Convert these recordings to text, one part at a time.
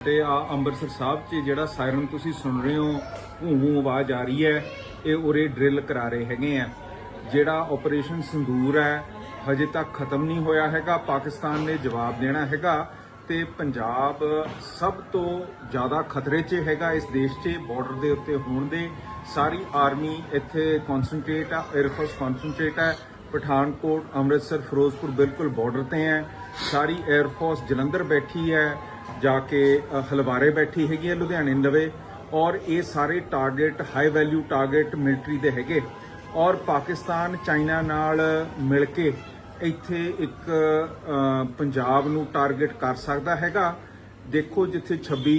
ਤੇ ਆ ਅੰਮ੍ਰਿਤਸਰ ਸਾਹਿਬ 'ਚ ਜਿਹੜਾ ਸਾਇਰਨ ਤੁਸੀਂ ਸੁਣ ਰਹੇ ਹੋ ਹੂੰ ਹੂੰ ਆਵਾਜ਼ ਆ ਰਹੀ ਹੈ, ਇਹ ਉਰੇ ਡਰਿਲ ਕਰਾ ਰਹੇ ਹੈਗੇ ਆ। ਜਿਹੜਾ ਆਪਰੇਸ਼ਨ ਸੰਦੂਰ ਹੈ, ਹਜੇ ਤੱਕ ਖਤਮ ਨਹੀਂ ਹੋਇਆ ਹੈਗਾ, ਪਾਕਿਸਤਾਨ ਨੇ ਜਵਾਬ ਦੇਣਾ ਹੈਗਾ ਤੇ ਪੰਜਾਬ ਸਭ ਤੋਂ ਜ਼ਿਆਦਾ ਖਤਰੇ 'ਚ ਹੈਗਾ, ਇਸ ਦੇਸ਼ 'ਚ ਬਾਰਡਰ ਦੇ ਉੱਤੇ ਹੋਣ ਦੇ। ਸਾਰੀ ਆਰਮੀ ਇੱਥੇ ਕਨਸੈਂਟਰੇਟ ਆ 에ਅਰਫੋਰਸ ਕਨਸੈਂਟਰੇਟ ਹੈ ਪਠਾਨਕੋਟ, ਅੰਮ੍ਰਿਤਸਰ, ਫਿਰੋਜ਼ਪੁਰ ਬਿਲਕੁਲ ਬਾਰਡਰ ਤੇ ਹੈ। ਸਾਰੀ 에ਅਰਫੋਰਸ ਜਲੰਧਰ ਬੈਠੀ ਹੈ। ਜਾ ਕੇ ਹਲਵਾਰੇ ਬੈਠੀ ਹੈਗੀ ਹੈ ਲੁਧਿਆਣੇ ਨਵੇਂ ਔਰ ਇਹ ਸਾਰੇ target high value target military ਦੇ ਹੈਗੇ। ਔਰ ਪਾਕਿਸਤਾਨ, ਚਾਈਨਾ ਨਾਲ ਮਿਲ ਕੇ ਇੱਥੇ ਇੱਕ ਪੰਜਾਬ ਨੂੰ ਟਾਰਗੇਟ ਕਰ ਸਕਦਾ ਹੈਗਾ। ਦੇਖੋ ਜਿੱਥੇ 26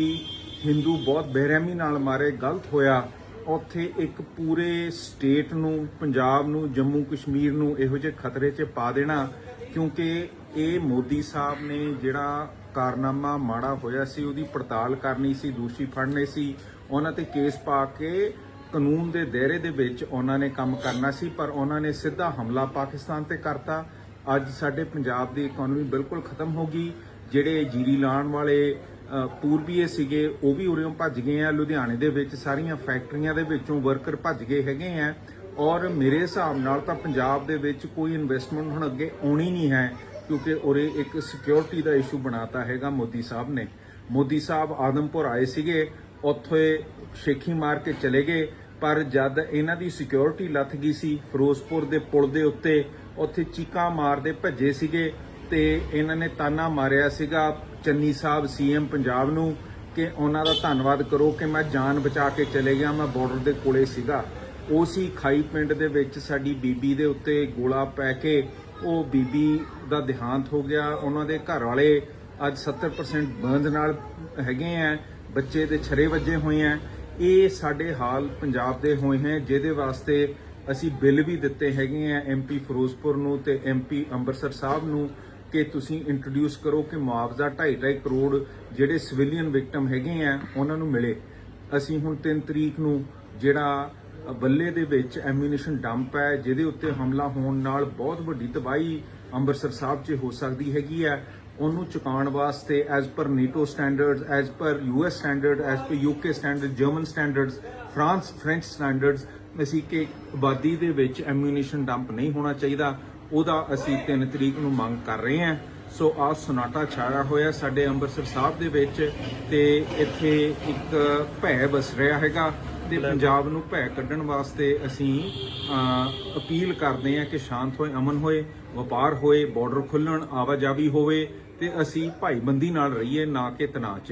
ਹਿੰਦੂ ਬਹੁਤ ਬੇਰਹਿਮੀ ਨਾਲ ਮਾਰੇ, ਗਲਤ ਹੋਇਆ, ਉੱਥੇ ਇੱਕ ਪੂਰੇ ਸਟੇਟ ਨੂੰ, ਪੰਜਾਬ ਨੂੰ, ਜੰਮੂ ਕਸ਼ਮੀਰ ਨੂੰ ਇਹੋ ਜਿਹੇ ਖਤਰੇ 'ਚ ਪਾ ਦੇਣਾ। ਕਿਉਂਕਿ ਇਹ ਮੋਦੀ ਸਾਹਿਬ ਨੇ ਜਿਹੜਾ ਕਾਰਨਾਮਾ ਮਾੜਾ ਹੋਇਆ ਸੀ, ਉਹਦੀ ਪੜਤਾਲ ਕਰਨੀ ਸੀ, ਦੋਸ਼ੀ ਫੜਨੇ ਸੀ। ਉਹਨਾਂ ਤੇ ਕੇਸ ਪਾ ਕੇ ਕਾਨੂੰਨ ਦੇ ਦਾਇਰੇ ਦੇ ਵਿੱਚ ਉਹਨਾਂ ਨੇ ਕੰਮ ਕਰਨਾ ਸੀ, ਪਰ ਉਹਨਾਂ ਨੇ ਸਿੱਧਾ ਹਮਲਾ ਪਾਕਿਸਤਾਨ ਤੇ ਕਰਤਾ। ਅੱਜ ਸਾਡੇ ਪੰਜਾਬ ਦੀ ਇਕਨੋਮੀ ਬਿਲਕੁਲ ਖਤਮ ਹੋ ਗਈ। ਜਿਹੜੇ ਜੀਰੀ ਲਾਉਣ ਵਾਲੇ ਪੂਰਬੀਏ ਸੀਗੇ, ਉਹ ਵੀ ਉਰਿਓਂ ਭੱਜ ਗਏ ਆ। ਲੁਧਿਆਣੇ ਦੇ ਵਿੱਚ ਸਾਰੀਆਂ ਫੈਕਟਰੀਆਂ ਦੇ ਵਿੱਚੋਂ ਵਰਕਰ ਭੱਜ ਗਏ ਹੈਗੇ ਆ। ਔਰ ਮੇਰੇ ਹਿਸਾਬ ਨਾਲ ਤਾਂ ਪੰਜਾਬ ਦੇ ਵਿੱਚ ਕੋਈ ਇਨਵੈਸਟਮੈਂਟ ਹੁਣ ਅੱਗੇ ਆਉਣੀ ਨਹੀਂ ਹੈ। ਕਿਉਂਕਿ ਉਰੇ ਇੱਕ ਸਿਕਿਉਰਿਟੀ ਦਾ ਇਸ਼ੂ ਬਣਾਤਾ ਹੈਗਾ ਮੋਦੀ ਸਾਹਿਬ ਨੇ। ਮੋਦੀ ਸਾਹਿਬ ਆਦਮਪੁਰ ਆਏ ਸੀਗੇ, ਉੱਥੇ ਸ਼ੇਖੀ ਮਾਰ ਕੇ ਚਲੇ ਗਏ, ਪਰ ਜਦ ਇਹਨਾਂ ਦੀ ਸਿਕਿਉਰਿਟੀ ਲੱਥ ਗਈ ਸੀ, ਫਿਰੋਜ਼ਪੁਰ ਦੇ ਪੁਲ ਦੇ ਉੱਤੇ, ਉੱਥੇ ਚੀਕਾਂ ਮਾਰਦੇ ਭੱਜੇ ਸੀਗੇ ਤੇ ਇਹਨਾਂ ਨੇ ਤਾਨਾ ਮਾਰਿਆ ਸੀਗਾ ਚੰਨੀ ਸਾਹਿਬ ਸੀਐਮ ਪੰਜਾਬ ਨੂੰ ਕਿ ਉਹਨਾਂ ਦਾ ਧੰਨਵਾਦ ਕਰੋ ਕਿ ਮੈਂ ਜਾਨ ਬਚਾ ਕੇ ਚਲੇ ਗਿਆ, ਮੈਂ ਬਾਰਡਰ ਦੇ ਕੋਲੇ ਸੀਗਾ। ਉਸੀ ਖਾਈ ਪਿੰਡ ਦੇ ਵਿੱਚ ਸਾਡੀ ਬੀਬੀ ਦੇ ਉੱਤੇ ਗੋਲਾ ਪੈ ਕੇ ਉਹ ਬੀਬੀ ਦਾ ਦੇਹਾਂਤ ਹੋ ਗਿਆ। ਉਹਨਾਂ ਦੇ ਘਰ ਵਾਲੇ ਅੱਜ 70% ਬੰਦ ਨਾਲ ਹੈਗੇ ਆ। ਬੱਚੇ ਦੇ ਛਰੇ ਵੱਜੇ ਹੋਏ ਆ। ਇਹ ਸਾਡੇ ਹਾਲ ਪੰਜਾਬ ਦੇ ਹੋਏ ਹੈ, ਜਿਹਦੇ ਵਾਸਤੇ ਅਸੀਂ ਬਿੱਲ ਵੀ ਦਿੱਤੇ ਹੈਗੇ ਆ ਐਮਪੀ ਫਿਰੋਜ਼ਪੁਰ ਨੂੰ ਤੇ ਐਮਪੀ ਅੰਮ੍ਰਿਤਸਰ ਸਾਹਿਬ ਨੂੰ ਕਿ ਤੁਸੀਂ ਇੰਟਰੋਡਿਊਸ ਕਰੋ ਕਿ ਮੁਆਵਜ਼ਾ 2.5 ਕਰੋੜ ਜਿਹੜੇ ਸਿਵਿਲੀਅਨ ਵਿਕਟਮ ਹੈਗੇ ਆ, ਉਹਨਾਂ ਨੂੰ ਮਿਲੇ। ਅਸੀਂ ਹੁਣ 3 ਤਰੀਕ ਨੂੰ ਜਿਹੜਾ ਬੱਲੇ ਦੇ ਵਿੱਚ ਐਮੂਨੀਸ਼ਨ ਡੰਪ ਹੈ, ਜਿਹਦੇ ਉੱਤੇ ਹਮਲਾ ਹੋਣ ਨਾਲ ਬਹੁਤ ਵੱਡੀ ਤਬਾਹੀ ਅੰਮ੍ਰਿਤਸਰ ਸਾਹਿਬ 'ਚ ਹੋ ਸਕਦੀ ਹੈਗੀ ਹੈ। ਉਹਨੂੰ ਚੁਕਾਉਣ ਵਾਸਤੇ as per NATO standards as per US standard as per UK standard German standards France French standards ਅਸੀਂ ਕਿ ਆਬਾਦੀ ਦੇ ਵਿੱਚ ਐਮੂਨੀਸ਼ਨ ਡੰਪ ਨਹੀਂ ਹੋਣਾ ਚਾਹੀਦਾ। ਉਹਦਾ ਅਸੀਂ 3 ਤਰੀਕ ਨੂੰ ਮੰਗ ਕਰ ਰਹੇ ਹਾਂ। ਸੋ ਆ ਸੁਨਾਟਾ ਛਾਇਆ ਹੋਇਆ ਸਾਡੇ ਅੰਮ੍ਰਿਤਸਰ ਸਾਹਿਬ ਦੇ ਵਿੱਚ ਤੇ ਇੱਥੇ ਇੱਕ ਭੈ ਬਸ ਰਿਹਾ ਹੈਗਾ। ਤੇ ਪੰਜਾਬ ਨੂੰ ਭੈ ਕੱਢਣ ਵਾਸਤੇ ਅਸੀਂ ਅਪੀਲ ਕਰਦੇ ਹਾਂ ਕਿ ਸ਼ਾਂਤ ਹੋਏ ਅਮਨ ਹੋਏ ਵਪਾਰ ਹੋਏ ਬਾਰਡਰ ਖੁੱਲਣ ਆਵਾਜਾਵੀ ਹੋਵੇ ਤੇ ਅਸੀਂ ਭਾਈਬੰਦੀ ਨਾਲ ਰਹੀਏ ਨਾ ਕਿ ਤਣਾਅ 'ਚ